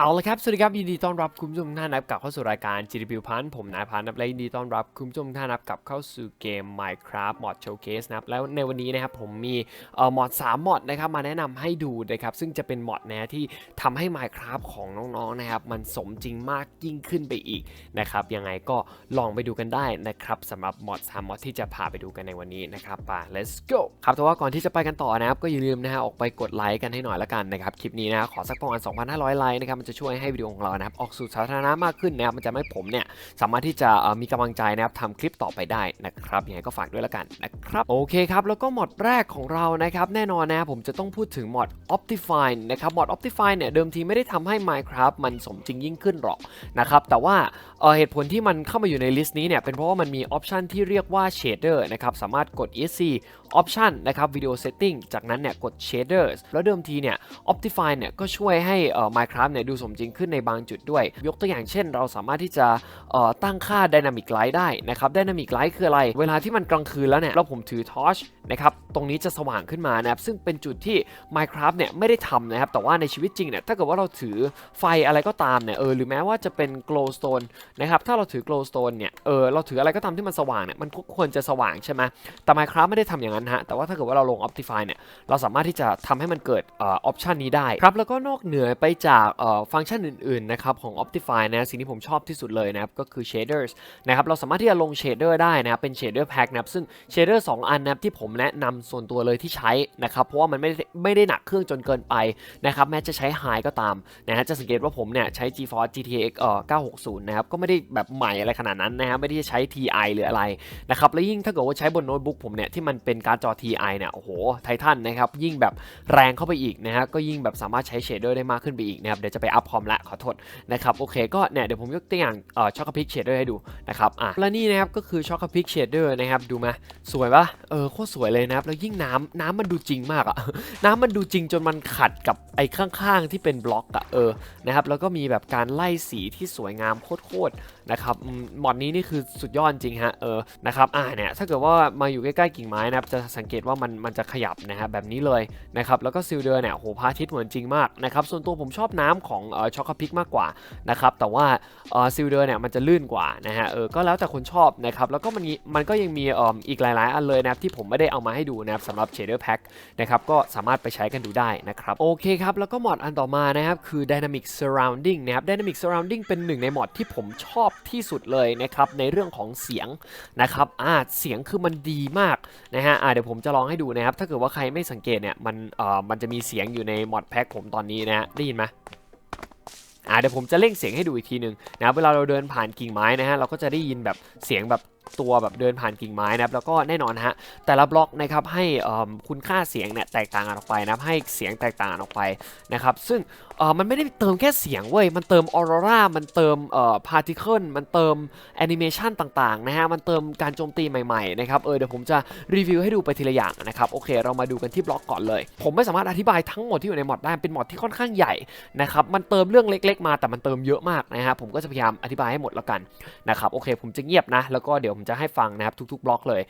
เอาละครับสวัสดีครับยินดีต้อนรับคุณผู้ชมท่านนับกลับเข้าสู่รายการ GDP พันผมนายพันธ์นับและยินดีต้อนรับคุณผู้ชมท่านนับกลับเข้าสู่เกม Minecraft Mod Showcase นะครับแล้วในวันนี้นะครับผมมีเอ่อมอด3มอดนะครับมาแนะนำให้ดูนะครับซึ่งจะเป็นมอดนะที่ทำให้ Minecraft ของน้องๆนะครับมันสมจริงมากยิ่งขึ้นไปอีกนะครับยังไงก็ลองไปดูกันได้นะครับสำหรับมอด3มอดที่จะพาไปดูกันในวันนี้นะครับไป let's go ครับแต่ว่าก่อนที่จะไปกันต่อนะครับก็อย่าลืมนะฮะออกไปกดไลค์กันให้หน่อยละกันนะครับคลิปนี้นะขอสักประมาณ2,500ไลค์นะครับจะช่วยให้วิดีโอของเรานะครับออกสู่สาธารณะมากขึ้นนะครับมันจะทำให้ผมเนี่ยสามารถที่จะมีกำลังใจนะครับทำคลิปต่อไปได้นะครับยังไงก็ฝากด้วยละกันนะครับโอเคครับแล้วก็มอดแรกของเรานะครับแน่นอนนะผมจะต้องพูดถึงมอด Optifine นะครับมอด Optifine เนี่ยเดิมทีไม่ได้ทำให้ Minecraft มันสมจริงยิ่งขึ้นหรอกนะครับแต่ว่าเเหตุผลที่มันเข้ามาอยู่ในลิสต์นี้เนี่ยเป็นเพราะว่ามันมีออปชันที่เรียกว่า shader นะครับสามารถกด ESC option นะครับ video setting จากนั้นเนี่ยกด shaders แล้วเดิมทีเนี่ย Optifine เนี่ยก็ช่วยให้เอ่อ Minecraft เนี่ยดูสมจริงขึ้นในบางจุดด้วย ยกตัวอย่างเช่น เราสามารถที่จะเอ่อตั้งค่า Dynamic Light ได้นะครับ Dynamic Light คืออะไร เวลาที่มันกลางคืนแล้วเนี่ยแล้วผมถือ torch นะครับตรงนี้จะสว่างขึ้นมานะครับซึ่งเป็นจุดที่ Minecraft เนี่ยไม่ได้ทำนะครับแต่ว่าในชีวิตจริงเนี่ยถ้าเกิดว่าเราถือไฟอะไรก็ตามเนี่ยเออหรือแม้ว่าจะเป็น glowstone นะครับถ้าเราถือ glowstone เนี่ยเออเราถืออะไรก็ตามที่มันสว่างเนี่ยมันควรจะสว่างใช่ไหมแต่ Minecraft ไม่ได้ทำอย่างนั้นฮะ แต่ว่าถ้าเกิดว่าเราลง Optifine เนี่ย เราสามารถที่จะทำให้มันเกิดออ option นี้ได้ครับ แล้วก็นอกเหนือไปจากฟังก์ชันอื่นๆนะครับของ Optifine นะ สิ่งที่ผมชอบที่สุดเลยนะครับ ก็คือ shaders นะครับ เราสามารถที่จะลง shader ได้นะครับ เป็น shader pack นะครับ ซึ่ง shader 2 อันนะครับที่ผมแนะนำส่วนตัวเลยที่ใช้นะครับ เพราะว่ามันไม่ได้ไม่ได้หนักเครื่องจนเกินไปนะครับแม้จะใช้ high ก็ตามนะฮะ จะสังเกตว่าผมเนี่ยใช้ GeForce GTX เอ่อ960 นะครับ ก็ไม่ได้แบบใหม่อะไรขนาดนั้นนะฮะ ไม่ได้ใช้ TI หรืออะไรนะครับ แล้วยิ่งถ้าเกิดว่าใช้บนโน้ตบุ๊กผมเนี่ยที่มันเป็นการ์ดจอ TI เนี่ยโอ้โหไททันนะครับยิ่งแบบแรงเข้าไปอีกนะฮะก็ยิ่งแบบสามารถใช้ shader ได้มากขึ้นไปอีกนะครับเดี๋ยวจะไปอัพคอมละขอโทษนะครับโอเคก็เนี่ยเดี๋ยวผมยกตัวอย่างเอ่อช็อกพิกเชดเดอร์ให้ดูนะครับอะและนี่นะครับก็คือช็อกพิกเชดเดอร์นะครับดูไหมสวยปะเออโคตรสวยเลยนะครับแล้วยิ่งน้ำน้ำมันดูจริงมากอะน้ำมันดูจริงจนมันขัดกับไอ้ข้างๆที่เป็นบล็อกอะเออนะครับแล้วก็มีแบบการไล่สีที่สวยงามโคตร นะครับอืมอดนี้นี่คือสุดยอดจริงฮะเออนะครับอ่าเนี่ยถ้าเกิดว่ามาอยู่ใกล้ๆกิ่งไม้นะครับจะสังเกตว่ามันมันจะขยับนะฮะแบบนี้เลยนะครับแล้วก็ซิลเดอร์เนี่ยโหพระอาทิตย์เหมือนจริงมากนะครับส่วนตัวผมชอบน้ำของเออช็อกพิกมากกว่านะครับแต่ว่าเออซิลเดอร์เนี่ยมันจะลื่นกว่านะฮะเออก็แล้วแต่คนชอบนะครับแล้วก็มันมีมันก็ยังมีเอออีกหลายๆอันเลยนะครับที่ผมไม่ได้เอามาให้ดูนะครับสำหรับ Shader Pack นะครับก็สามารถไปใช้กันดูได้นะครับโอเคครับแล้วก็มอดอันต่อมานะครับคือ Dynamic Surrounding นะครับ Dynamic Surrounding เป็นหนึ่งในมอดที่ผมชอบที่สุดเลยนะครับในเรื่องของเสียงนะครับอ่าเสียงคือมันดีมากนะฮะอ่าเดี๋ยวผมจะลองให้ดูนะครับ ถ้าเกิดว่าใครไม่สังเกตเนี่ยมันเอ่อมันจะมีเสียงอยู่ในมอดแพ็คผมตอนนี้นะฮะได้ยินไหมอ่าเดี๋ยวผมจะเร่งเสียงให้ดูอีกทีหนึ่งนะครับเวลาเราเดินผ่านกิ่งไม้นะฮะเราก็จะได้ยินแบบเสียงแบบ ตัวแบบเดินผ่านกิ่งไม้นะครับแล้วก็แน่นอนฮะแต่ละบล็อกนะครับให้คุณค่าเสียงเนี่ยแตกต่างกันออกไปนะครับให้เสียงแตกต่างกันออกไปนะครับซึ่งมันไม่ได้เติมแค่เสียงเว้ยมันเติมออโรรามันเติมพาร์ติเคิลมันเติมแอนิเมชันต่างๆนะฮะมันเติมการโจมตีใหม่ๆนะครับเออเดี๋ยวผมจะรีวิวให้ดูไปทีละอย่างนะครับโอเค เรามาดูกันที่บล็อกก่อนเลย ผมไม่สามารถอธิบายทั้งหมดที่อยู่ในมอดได้เป็นมอดที่ค่อนข้างใหญ่นะครับมันเติมเรื่องเล็ก ๆ มาแต่มันเติมเยอะมากนะฮะผมก็จะพยายามอธิบายให้หมดแล้วกันนะครับโอเค ผมจะเงียบนะแล้วก็เดี๋ยวผมจะให้ฟังนะครับทุกๆบล็อกเลย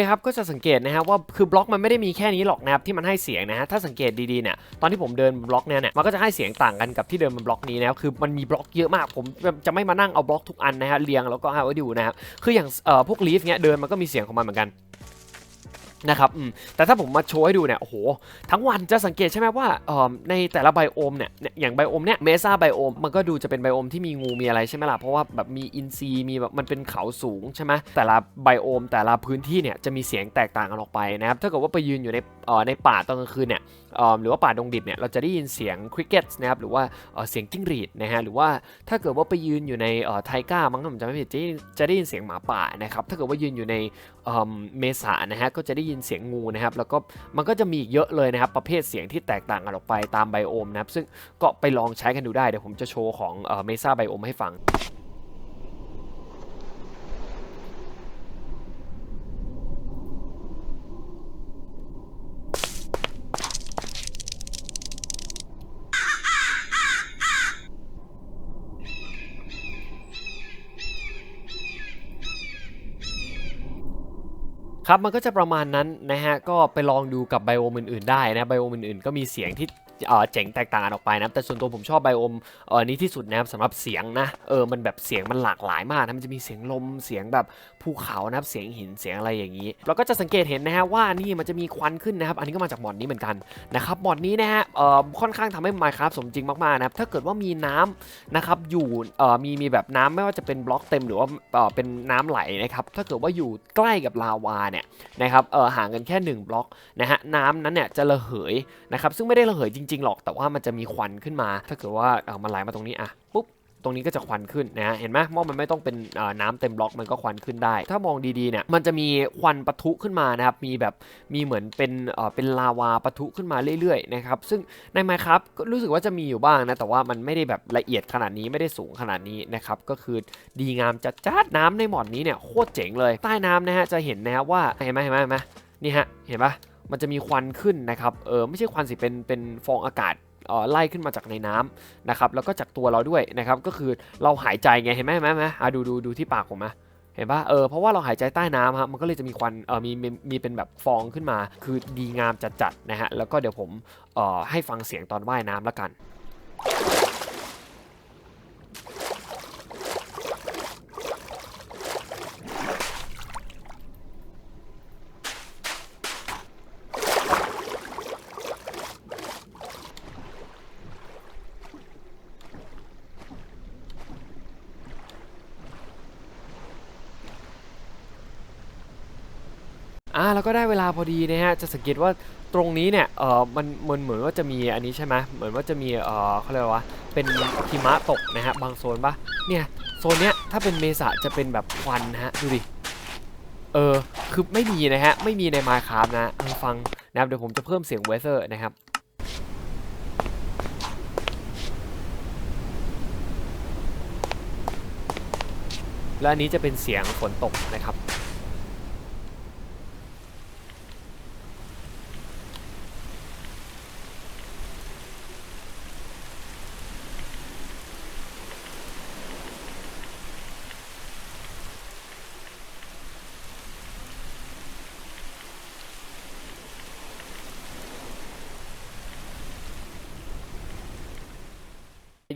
คครับก็จะสังเกตนะครับว่าคือบล็อกมันไม่ได้มีแค่นี้หรอกนะครับที่มันให้เสียงนะฮะถ้าสังเกตดีๆเนี่ยตอนที่ผมเดินบล็อกเนี่ยเนี่ยมันก็จะให้เสียงต่างกันกับที่เดินบนบล็อกนี้นะครับคือมันมีบล็อกเยอะมากผมจะไม่มานั่งเอาบล็อกทุกอันนะฮะเรียงแล้วก็เอาไว้ดูนะครับคืออย่างเอ่อพวกลีฟเนี่ยเดินมันก็มีเสียงของมันเหมือนกัน นะครับแต่ถ้าผมมาโชว์ให้ดูเนี่ยโอ้โหทั้งวันจะสังเกตใช่ไหมว่าในแต่ละไบโอมเนี่ยอย่างไบโอมเนี่ยเมซ่าไบโอมมันก็ดูจะเป็นไบโอมที่มีงูมีอะไรใช่ไหมล่ะเพราะว่าแบบมีอินซีย์มีแบบมันเป็นเขาสูงใช่ไหมแต่ละไบโอม แต่ละพื้นที่เนี่ยจะมีเสียงแตกต่างกันออกไปนะครับถ้าเกิดว่าไปยืนอยู่ในในป่าตอนกลางคืนเนี่ยหรือว่าป่าดงดิบเนี่ยเราจะได้ยินเสียงคริกเก็ตนะครับหรือว่าเสียงจิ้งหรีดนะฮะหรือว่าถ้าเกิดว่าไปยืนอยู่ในไทก้ามั้งถ้าผมจำไม่ผิดจะได้จะได้ยินเสียงหมาป่านะครับถ้าเกิดว่ายืนอยู่ในเมเมษานะฮะก็จะได้ยินเสียงงูนะครับแล้วก็มันก็จะมีเยอะเลยนะครับ ประเภทเสียงที่แตกต่างกันออกไปตามไบโอมนะครับซึ่งก็ไปลองใช้กันดูได้เดี๋ยวผมจะโชว์ของเมซ่าไบโอมให้ฟัง ครับมันก็จะประมาณนั้นนะฮะก็ไปลองดูกับไบโอมอื่นๆได้นะไบโอมอื่นๆก็มีเสียงที่ เอ่อเจ๋งแตกต่างกันออกไปนะครับแต่ส่วนตัวผมชอบไบโอมเออนี้ที่สุดนะครับสำหรับเสียงนะเออมันแบบเสียงมันหลากหลายมากนะมันจะมีเสียงลมเสียงแบบภูเขานะครับเสียงหินเสียงอะไรอย่างนี้ เราก็จะสังเกตเห็นนะฮะว่านี่มันจะมีควันขึ้นนะครับอันนี้ก็มาจากมอดนี้เหมือนกันนะครับมอดนี้นะฮะเอ่อค่อนข้างทำให้ Minecraft สมจริงมากๆนะครับถ้าเกิดว่ามีน้ำนะครับอยู่เอ่อมีมีแบบน้ำไม่ว่าจะเป็นบล็อกเต็มหรือว่าเอ่อเป็นน้ำไหลนะครับถ้าเกิดว่าอยู่ใกล้กับลาวาเนี่ยนะครับเออห่างกันแค่ 1 บล็อกนะฮะน้ำนั้นเนี่ยจะระเหยนะครับซึ่งไม่ได้ระเหยจริงๆ หรอกแต่ว่ามันจะมีควันขึ้นมา ถ้าเกิดว่าเออมันไหลมาตรงนี้อะปุ๊บตรงนี้ก็จะควันขึ้นนะเห็นไหมว่ามันไม่ต้องเป็นน้ำเต็มบล็อกมันก็ควันขึ้นได้ ถ้ามองดีๆเนี่ยมันจะมีควันปะทุขึ้นมานะครับมีแบบมีเหมือนเป็นเป็นลาวาปะทุขึ้นมาเรื่อยๆนะครับซึ่งใน Minecraft ก็รู้สึกว่าจะมีอยู่บ้างนะแต่ว่ามันไม่ได้แบบละเอียดขนาดนี้ไม่ได้สูงขนาดนี้นะครับก็คือดีงามจัดจ้านน้ำในหมอดนี้เนี่ยโคตรเจ๋งเลยใต้น้ำนะฮะจะเห็นนะฮะว่าเห็นไหมเห็นไหมเห็นไหมนี่ฮะเห็นปะ มันจะมีควันขึ้นนะครับ เออไม่ใช่ควันสิ เป็น เป็นฟองอากาศเอ่อไล่ขึ้นมาจากในน้ำนะครับ แล้วก็จากตัวเราด้วยนะครับ ก็คือเราหายใจไง เห็นไหมเห็นไหมไหมอะดูดูดูที่ปากผมนะเห็นปะเออ เพราะว่าเราหายใจใต้น้ำครับมันก็เลยจะมีควัน เออมีมี มีเป็นแบบฟองขึ้นมา คือดีงามจัดๆนะฮะ แล้วก็เดี๋ยวผม เอ่อ ให้ฟังเสียงตอนว่ายน้ำละกัน ก็ได้เวลาพอดีนะฮะ จะสังเกตว่าตรงนี้เนี่ย เออมันเหมือนเหมือนว่าจะมีอันนี้ใช่ไหมเหมือนว่าจะมี เออเขาเรียกว่า เป็นหิมะตกนะฮะ บางโซนปะเนี่ย โซนเนี้ยถ้าเป็นเมษาจะเป็นแบบควันนะฮะ ดูดิ เออ คือไม่มีนะฮะ ไม่มีใน Minecraft นะเออฟังนะครับเดี๋ยวผมจะเพิ่มเสียงเวเซอร์นะครับและอันนี้จะเป็นเสียงฝนตกนะครับ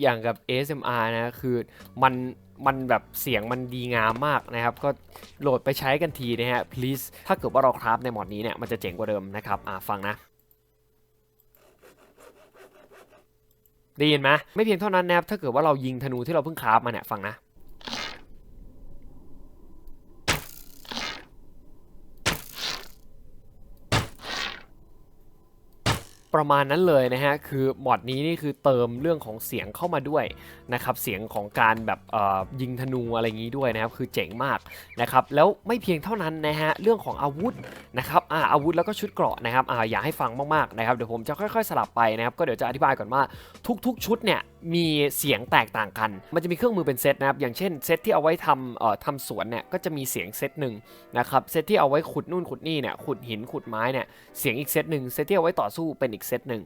อย่างกับ ASMR นะคือมันมันแบบเสียงมันดีงามมากนะครับ ก็โหลดไปใช้กันทีนะฮะ please ถ้าเกิดว่าเราคราฟในหมอดนี้เนี่ย มันจะเจ๋งกว่าเดิมนะครับ อ่าฟังนะ ได้ยินไหมไม่เพียงเท่านั้นนะครับ ถ้าเกิดว่าเรายิงธนูที่เราเพิ่งคราฟมาเนี่ย ฟังนะ ประมาณนั้นเลยนะฮะ คือมอดนี้นี่คือเติมเรื่องของเสียงเข้ามาด้วยนะครับ เสียงของการแบบเอ่อยิงธนูอะไรอย่างนี้ด้วยนะครับ คือเจ๋งมากนะครับ แล้วไม่เพียงเท่านั้นนะฮะ เรื่องของอาวุธนะครับอ่าอาวุธแล้วก็ชุดเกราะนะครับอ่าอยากให้ฟังมากๆนะครับ เดี๋ยวผมจะค่อยๆ สลับไปนะครับ ก็เดี๋ยวจะอธิบายก่อนว่าทุก ๆ ชุดเนี่ย มีเสียงแตกต่างกัน มันจะมีเครื่องมือเป็นเซตนะครับ อย่างเช่นเซตที่เอาไว้ทำเอ่อทำสวนเนี่ย ก็จะมีเสียงเซตหนึ่งนะครับ เซตที่เอาไว้ขุดนู่นขุดนี่เนี่ย ขุดหินขุดไม้เนี่ย เสียงอีกเซตหนึ่ง เซตที่เอาไว้ต่อสู้เป็นอีกเซตหนึ่ง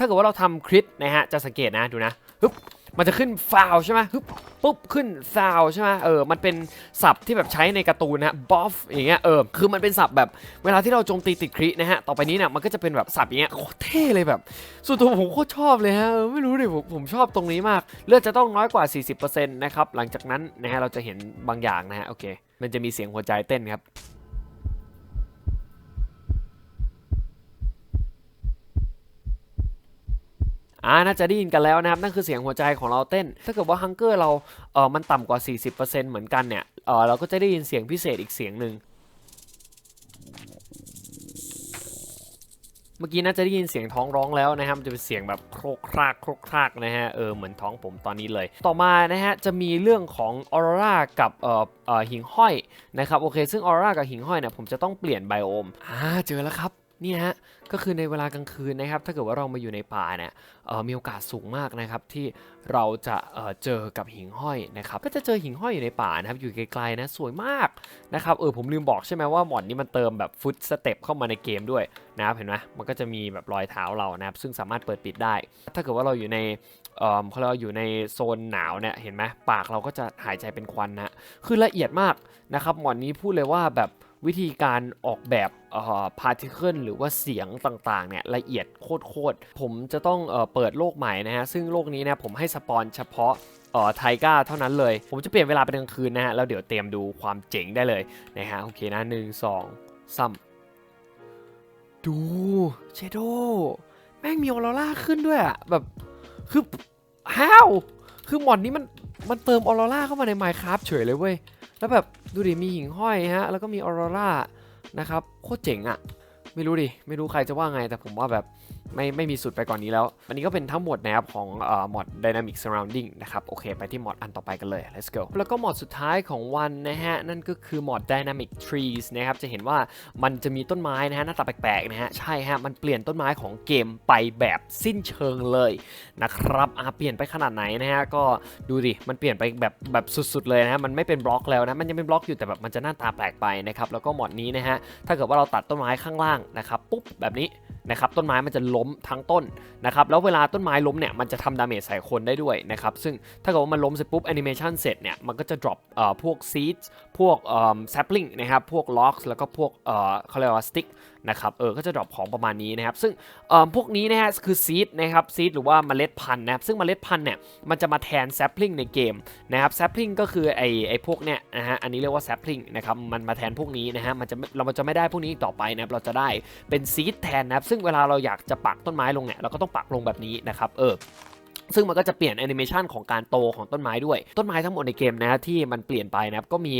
ถ้าเกิดว่าเราทำคริตนะฮะจะสังเกตนะดูนะฮึบมันจะขึ้นฟาวใช่ไหมฮึบปุ๊บขึ้นฟาวใช่ไหมเออ มันเป็นศัพท์ที่แบบใช้ในการ์ตูนนะบอฟอย่างเงี้ย เออ คือมันเป็นศัพท์แบบเวลาที่เราโจมตีติดครินะฮะ ต่อไปนี้เนี่ยมันก็จะเป็นแบบศัพท์อย่างเงี้ย โคตรเท่เลยแบบ ส่วนตัวผมโคตรชอบเลยฮะ ไม่รู้ดิผมผมชอบตรงนี้มาก เลือดจะต้องน้อยกว่า 40%นะครับ หลังจากนั้นนะฮะเราจะเห็นบางอย่างนะฮะ โอเค มันจะมีเสียงหัวใจเต้นครับ อ่าน่าจะได้ยินกันแล้วนะครับนั่นคือเสียงหัวใจของเราเต้น ถ้าเกิดว่าฮังเกอร์เราเออมันต่ำกว่า 40%เหมือนกันเนี่ยเออเราก็จะได้ยินเสียงพิเศษอีกเสียงหนึ่งเมื่อกี้น่าจะได้ยินเสียงท้องร้องแล้วนะครับจะเป็นเสียงแบบโครกครากโครกครากนะฮะเออเหมือนท้องผมตอนนี้เลย ต่อมานะฮะจะมีเรื่องของออร่ากับเอ่อเอ่อหิ่งห้อยนะครับโอเค ซึ่งออร่ากับหิ่งห้อยเนี่ยผมจะต้องเปลี่ยนไบโอมอ่าเจอแล้วครับ เนี่ยฮะก็คือในเวลากลางคืนนะครับ ถ้าเกิดว่าเรามาอยู่ในป่าเนี่ยมีโอกาสสูงมากนะครับที่เราจะเเจอกับหิ่งห้อยนะครับ ก็จะเจอหิ่งห้อยอยู่ในป่านะครับ อยู่ไกลๆนะสวยมากนะครับเออผมลืมบอกใช่ไหมว่าหมอดนี้มันเติมแบบฟุตสเต็ปเข้ามาในเกมด้วยนะครับเห็นไหมมันก็จะมีแบบรอยเท้าเรานะครับ ซึ่งสามารถเปิดปิดได้ ถ้าเกิดว่าเราอยู่ในเออเขาเราอยู่ในโซนหนาวเนี่ยเห็นไหมปากเราก็จะหายใจเป็นควันนะคือละเอียดมากนะครับหมอนนี้พูดเลยว่าแบบ วิธีการออกแบบพาร์ติเคิลหรือว่าเสียงต่างๆเนี่ยละเอียดโคตรๆ ผมจะต้องเอเปิดโลกใหม่นะฮะ ซึ่งโลกนี้เนี่ยผมให้สปอนเฉพาะเอ่อไทก้าเท่านั้นเลย ผมจะเปลี่ยนเวลาเป็นกลางคืนนะฮะ แล้วเดี๋ยวเตรียมดูความเจ๋งได้เลยนะฮะ โอเคนะหนึ่งสองซ้ำดูเชโดแม่งมีออโรร่าขึ้นด้วยอะแบบคือฮาวคือหมอนนี้มันมันเติมออโรร่าเข้ามาใน Minecraft เฉยเลยเว้ย แล้วแบบดูดิมีหิ่งห้อยฮะแล้วก็มีออโรร่านะครับโคตรเจ๋งอะ่ะไม่รู้ดิไม่รู้ใครจะว่าไงแต่ผมว่าแบบ ไม่ไม่มีสุดไปกว่านนี้แล้ว อันนี้ก็เป็นทั้งหมดนะครับของเอ่อมอด Dynamic Surrounding นะครับ โอเค ไปที่มอดอันต่อไปกันเลย let's go แล้วก็มอดสุดท้ายของวันนะฮะ นั่นก็คือมอด Dynamic Trees นะครับ จะเห็นว่ามันจะมีต้นไม้นะฮะ หน้าตาแปลกๆนะฮะ ใช่ฮะ มันเปลี่ยนต้นไม้ของเกมไปแบบสิ้นเชิงเลยนะครับอะเปลี่ยนไปขนาดไหนนะฮะ ก็ดูดิ มันเปลี่ยนไปแบบแบบสุดๆเลยนะฮะ มันไม่เป็นบล็อกแล้วนะ มันยังเป็นบล็อกอยู่แต่แบบมันจะหน้าตาแปลกไปนะครับ แล้วก็มอดนี้นะฮะ ถ้าเกิดว่าเราตัดต้นไม้ข้างล่างนะครับปุ๊บแบบนี้นะครับต้นไม้มันจะล้มทั้งต้นนะครับแล้วเวลาต้นไม้ล้มเนี่ยมันจะทำดาเมจใส่คนได้ด้วยนะครับซึ่งถ้าเกิดว่ามันล้มเสร็จปุ๊บแอนิเมชันเสร็จเนี่ยมันก็จะ drop พวก seeds พวก sapling นะครับพวก logs แล้วก็พวกเขาเรียกว่า stick นะครับเออก็จะ drop ของประมาณนี้นะครับซึ่งเอ่อพวกนี้นะฮะคือ seed นะครับ seed หรือว่าเมล็ดพันธุ์นะครับซึ่งเมล็ดพันธุ์เนี่ยมันจะมาแทน sapling ในเกมนะครับ sapling ก็คือไอไอพวกเนี่ยนะฮะอันนี้เรียกว่า sapling นะครับมันมาแทนพวกนี้นะฮะมันจะเราจะไม่ได้พวกนี้อีกต่อไปนะครับเราจะได้เป็นซีดแทนนะครับซึ่งเวลาเราอยากจะปักต้นไม้ลงเนี่ยเราก็ต้องปักลงแบบนี้นะครับเออ ซึ่งมันก็จะเปลี่ยนแอนิเมชันของการโตของต้นไม้ด้วย ต้นไม้ทั้งหมดในเกมนะที่มันเปลี่ยนไปนะครับ ก็มี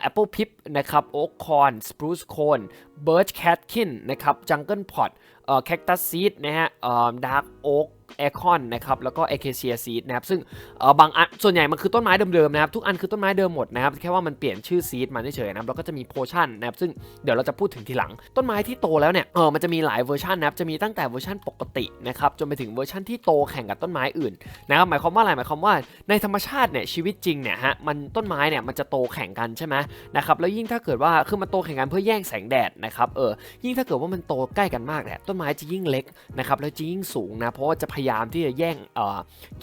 แอปเปิลพิปนะครับโอ๊กคอนสปรูซโคนเบิร์ชแคทคินนะครับ jungle pot เอ่อ cactus seed นะฮะเอ่อ dark oak แอคอนนะครับแล้วก็เอเคเชียซีดนะครับซึ่งเออบางอันส่วนใหญ่มันคือต้นไม้เดิมๆนะครับทุกอันคือต้นไม้เดิมหมดนะครับแค่ว่ามันเปลี่ยนชื่อซีดมาเฉยๆนะครับแล้วก็จะมีโพชั่นนะครับซึ่งเดี๋ยวเราจะพูดถึงทีหลัง ต้นไม้ที่โตแล้วเนี่ยเออมันจะมีหลายเวอร์ชันนะครับจะมีตั้งแต่เวอร์ชันปกตินะครับจนไปถึงเวอร์ชันที่โตแข่งกับต้นไม้อื่นนะครับหมายความว่าอะไรหมายความว่าในธรรมชาติเนี่ยชีวิตจริงเนี่ยฮะมันต้นไม้เนี่ยมันจะโตแข่งกันใช่ไหมนะครับแล้วยิ่งถ้าเกิดว่าคือมันโตแข่งกันเพื่อแย่งแสงแดดนะครับเออยิ่งถ้าเกิดว่ามันโตใกล้กันมากเนี่ยต้นไม้จะยิ่งเล็กนะครับแล้วจะยิ่งสูงนะเพราะว่าจะพยายามที่จะแย่งเออ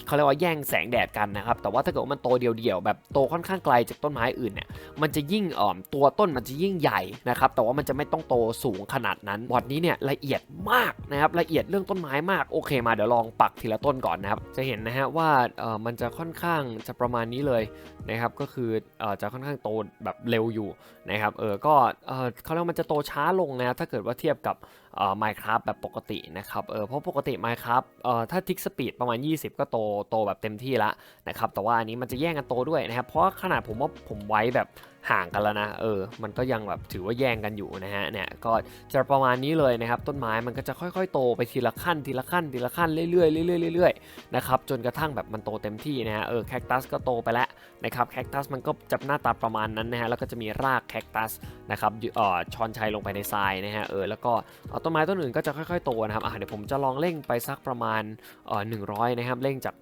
เขาเรียกว่าแย่งแสงแดดกันนะครับ แต่ว่าถ้าเกิดว่ามันโตเดี่ยวๆแบบโตค่อนข้างไกลจากต้นไม้อื่นเนี่ย มันจะยิ่งเอ่อตัวต้นมันจะยิ่งใหญ่นะครับ แต่ว่ามันจะไม่ต้องโตสูงขนาดนั้นบอร์ดนี้เนี่ยละเอียดมากนะครับละเอียดเรื่องต้นไม้มากโอเคมาเดี๋ยวลองปักทีละต้นก่อนนะครับ จะเห็นนะฮะว่าเออมันจะค่อนข้างจะประมาณนี้เลยนะครับก็คือเออจะค่อนข้างโตแบบเร็วอยู่นะครับเออก็เออเขาเรียกมันจะโตช้าลงนะถ้าเกิดว่าเทียบกับ เอ่อ Minecraft แบบปกตินะครับเออเพราะปกติ Minecraft เอ่อถ้าทิกสปีดประมาณ 20 ก็โตโตแบบเต็มที่ละนะครับแต่ว่าอันนี้มันจะแย่งกันโตด้วยนะครับเพราะขนาดผมว่าผมไว้แบบห่างกันแล้วนะ เออ มันก็ยังแบบถือว่าแย่งกันอยู่นะฮะ เนี่ย ก็จะประมาณนี้เลยนะครับ ต้นไม้มันก็จะค่อยๆ โตไปทีละขั้น ทีละขั้น ทีละขั้น เรื่อยๆ เรื่อยๆ เรื่อยๆ นะครับ จนกระทั่งแบบมันโตเต็มที่นะฮะ เออ แคคตัสก็โตไปแล้วนะครับ แคคตัสมันก็จะหน้าตาประมาณนั้นนะฮะ แล้วก็จะมีรากแคคตัสนะครับอยู่เอ่อชอนชัยลงไปในทรายนะฮะ เออ แล้วก็ต้นไม้ต้นอื่นก็จะค่อยๆ โตนะครับ อะเดี๋ยวผมจะลองเร่งไปสักประมาณเอ่อหนึ่งร้อยนะครับ เร่งจาก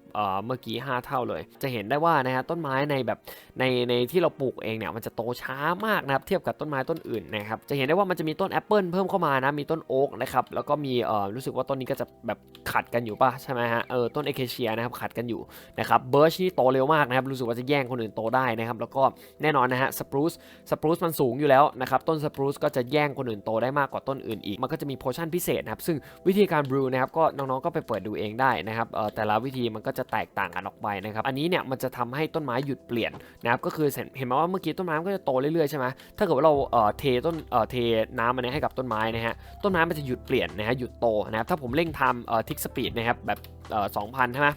เมื่อกี้ 5 เท่าเลย จะเห็นได้ว่านะฮะต้นไม้ในแบบในในที่เราปลูกเองเนี่ยมันจะโตช้ามากนะครับเทียบกับต้นไม้ต้นอื่นนะครับจะเห็นได้ว่ามันจะมีต้นแอปเปิลเพิ่มเข้ามานะมีต้นโอ๊กนะครับแล้วก็มีเอ่อรู้สึกว่าต้นนี้ก็จะแบบขัดกันอยู่ป่ะใช่ไหมฮะเออต้นเอเคเชียนะครับขัดกันอยู่นะครับเบิร์ชนี่โตเร็วมากนะครับรู้สึกว่าจะแย่งคนอื่นโตได้นะครับแล้วก็แน่นอนนะฮะสปรูซสปรูซมันสูงอยู่แล้วนะครับต้นสปรูซก็จะแย่งคนอื่นโตได้มากกว่าต้นอื่นอีก มันก็จะมีโพชั่นพิเศษนะครับซึ่งวิธีการบรูนะครับก็น้องๆก็ไปเปิดดูเองได้นะครับเอ่อแต่ละวิธีมันก็จะแตกต่างกันออกไปนะครับ อันนี้เนี่ยมันจะทำให้ต้นไม้หยุดเปลี่ยนนะครับ ก็คือเห็นไหมว่าเมื่อกี้ต้นไม้ก็จะโตเรื่อยๆใช่ไหมถ้าเกิดว่าเราเอ่อเทต้นเอ่อเทน้ำมันนี้ให้กับต้นไม้นะฮะ ต้นไม้มันจะหยุดเปลี่ยนนะฮะ หยุดโตนะครับ ถ้าผมเร่งทำเอ่อทิกสปีดนะครับแบบเอ่อสองพันใช่ไหม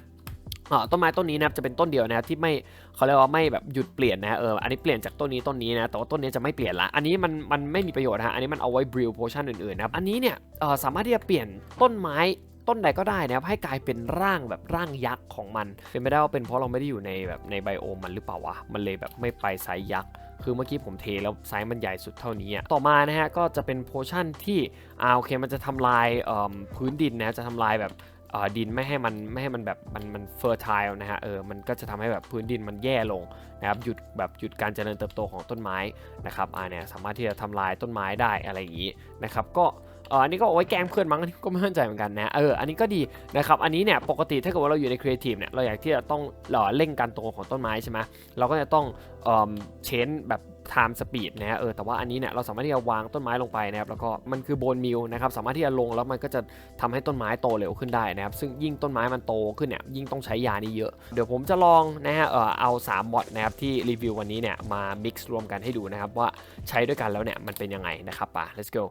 ต้นไม้ต้นนี้นะครับจะเป็นต้นเดียวนะครับที่ไม่เขาเรียกว่าไม่แบบหยุดเปลี่ยนนะฮะเอออันนี้เปลี่ยนจากต้นนี้ต้นนี้นะแต่ว่าต้นนี้จะไม่เปลี่ยนละอันนี้มันมันไม่มีประโยชน์นะฮะอันนี้มันเอาไว้บริวโพชั่นอื่นๆนะครับอันนี้เนี่ยสามารถที่จะเปลี่ยนต้นไม้ ต้นใดก็ได้นะครับให้กลายเป็นร่างแบบร่างยักษ์ของมัน เป็นไม่ได้ว่าเป็นเพราะเราไม่ได้อยู่ในแบบในไบโอมมันหรือเปล่าวะมันเลยแบบไม่ไปไซส์ยักษ์คือเมื่อกี้ผมเทแล้วไซส์มันใหญ่สุดเท่านี้อะต่อมานะฮะก็จะเป็นโพชั่นที่อ่าโอเคมันจะทำลายเอิ่มพื้นดินนะจะทำลายแบบเออดินไม่ให้มันไม่ให้มันแบบมันมันเฟอร์ทายนะฮะเออมันก็จะทำให้แบบพื้นดินมันแย่ลงนะครับหยุดแบบหยุดการเจริญเติบโตของต้นไม้นะครับอ่าเนี่ยสามารถที่จะทำลายต้นไม้ได้อะไรอย่างนี้นะครับก็ เอออันนี้ก็เอาไว้แกล้งเพื่อนมั้งอันนี้ก็ไม่มั่นใจเหมือนกันนะเอออันนี้ก็ดีนะครับอันนี้เนี่ยปกติถ้าเกิดว่าเราอยู่ในครีเอทีฟเนี่ยเราอยากที่จะต้องเอ่อเร่งการโตของต้นไม้ใช่ไหมเราก็จะต้องเอ่อเชนแบบ time speed นะฮะเออแต่ว่าอันนี้เนี่ยเราสามารถที่จะวางต้นไม้ลงไปนะครับแล้วก็มันคือโบนมิลนะครับสามารถที่จะลงแล้วมันก็จะทำให้ต้นไม้โตเร็วขึ้นได้นะครับซึ่งยิ่งต้นไม้มันโตขึ้นเนี่ยยิ่งต้องใช้ยานี้เยอะ เดี๋ยวผมจะลองนะฮะเออเอา3มอดนะครับที่รีวิววันนี้เนี่ยมา mix รวมกันให้ดูนะครับว่าใช้ด้วยกันแล้วเนี่ยมันเป็นยังไงนะครับป่ะ let's go